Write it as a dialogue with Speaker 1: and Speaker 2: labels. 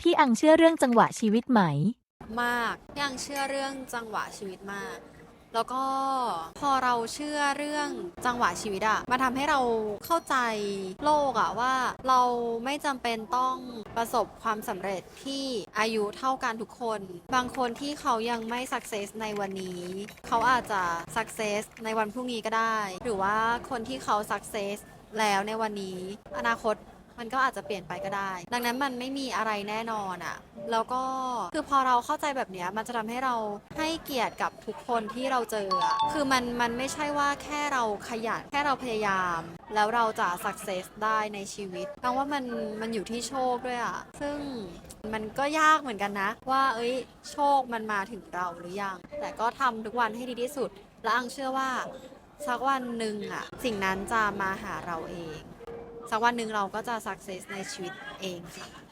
Speaker 1: พี่อังเชื่อเรื่องจังหวะชีวิตไหม
Speaker 2: มากยังเชื่อเรื่องจังหวะชีวิตมาก แล้วก็พอเราเชื่อเรื่องจังหวะชีวิตอะมาทำให้เราเข้าใจโลกอะว่า เราไม่จำเป็นต้องประสบความสำเร็จที่อายุเท่ากันทุกคน บางคนที่เขายังไม่ success ในวันนี้ เขาอาจจะ success ในวันพรุ่งนี้ก็ได้ หรือว่าคนที่เขา success แล้วในวันนี้ อนาคต มันก็อาจจะเปลี่ยนไปก็ได้ ดังนั้นมันไม่มีอะไรแน่นอนอะ่ะ แล้วก็คือพอเราเข้าใจแบบเนี้ยมันจะทำให้เราให้เกียรติกับทุกคนที่เราเจออะคือมันมันไม่ใช่ว่าแค่เราขยันแค่เราพยายาม แล้วเราจะ success ได้ในชีวิตน้องว่ามันมันอยู่ที่โชคด้วยอะ่ะ ซึ่งมันก็ยากเหมือนกันนะ ว่าเอ้ยโชคมันมาถึงเราหรือยัง แต่ก็ทำทุกวันให้ดีที่สุด และอังเชื่อว่าสักวันหนึ่งอะ สิ่งนั้นจะมาหาเราเอง สักวันหนึ่งเราก็จะสักเซสในชีวิตเองค่ะ